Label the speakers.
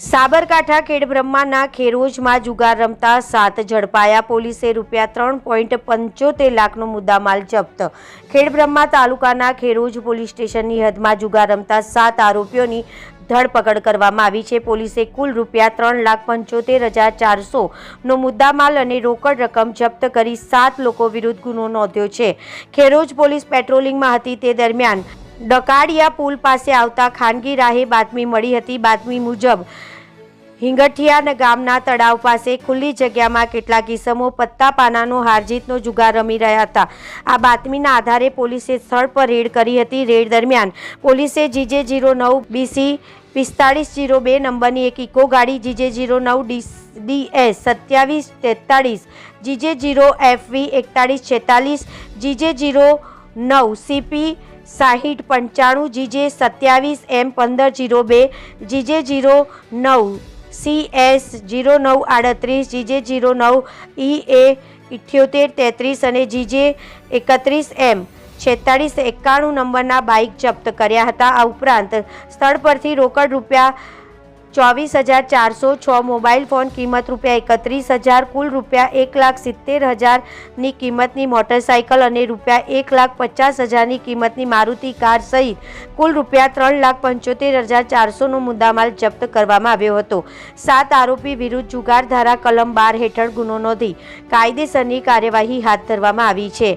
Speaker 1: સાબરકાંઠા ખેડબ્રહ્માના ખેરોજમાં જુગાર રમતા સાત ઝડપાયા. પોલીસે રૂપિયા ત્રણ પોઈન્ટ પંચોતેર લાખનો મુદ્દામાલ જપ્ત. ખેડબ્રહ્મા તાલુકાના ખેરોજ પોલીસ સ્ટેશનની હદમાં જુગાર રમતા સાત આરોપીઓની ધરપકડ કરવામાં આવી છે. પોલીસે કુલ રૂપિયા ત્રણ લાખ પંચોતેર હજાર ચારસોનો મુદ્દામાલ અને રોકડ રકમ જપ્ત કરી સાત લોકો વિરુદ્ધ ગુનો નોંધ્યો છે. ખેરોજ પોલીસ પેટ્રોલિંગમાં હતી તે દરમિયાન ડકાડિયા પુલ પાસે આવતા ખાનગી રાહે બાતમી મળી હતી. બાતમી મુજબ હિંગઠિયા ગામના તળાવ પાસે ખુલ્લી જગ્યામાં કેટલાક કિસમો પત્તા પાનાનો હારજીતનો જુગાર રમી રહ્યા હતા. આ બાતમીના આધારે પોલીસે સ્થળ પર રેડ કરી હતી. રેડ દરમિયાન પોલીસે જીજે જીરો નવ બીસી પિસ્તાળીસ જીરો બે નંબરની એક ઇકો ગાડી, જીજે જીરો નવ ડીએસ સત્યાવીસ તેતાળીસ, જીજે જીરો એફવી એકતાળીસ છેતાલીસ જીજે જીરો નવ સીપી સાહીઠ પંચાણું, જીજે સત્યાવીસ, એમ પંદર જીરો બે, જીજે જીરો નવ સી એસ જીરો નવ આડત્રીસ, જીજે જીરો નવ, ઈ એ ઇઠ્યોતેર તેત્રીસ અને જીજે એકત્રીસ, એમ છેતાળીસ એકાણું નંબરના બાઇક જપ્ત કર્યા હતા. આ ઉપરાંત સ્થળ પરથી રોકડ રૂપિયા ચોવીસ હજાર ચારસો છ મોબાઈલ ફોન કિંમત રૂપિયા એકત્રીસ હજાર, કુલ રૂપિયા એક લાખ સિત્તેર હજારની કિંમતની મોટરસાઇકલ અને રૂપિયા એક લાખ પચાસ હજારની કિંમતની મારુતિ કાર સહિત કુલ રૂપિયા ત્રણ લાખ પંચોતેર હજાર ચારસોનો મુદ્દામાલ જપ્ત કરવામાં આવ્યો હતો. સાત આરોપી વિરુદ્ધ જુગાર ધારા કલમ બાર હેઠળ ગુનો નોંધી કાયદેસરની કાર્યવાહી હાથ ધરવામાં આવી છે.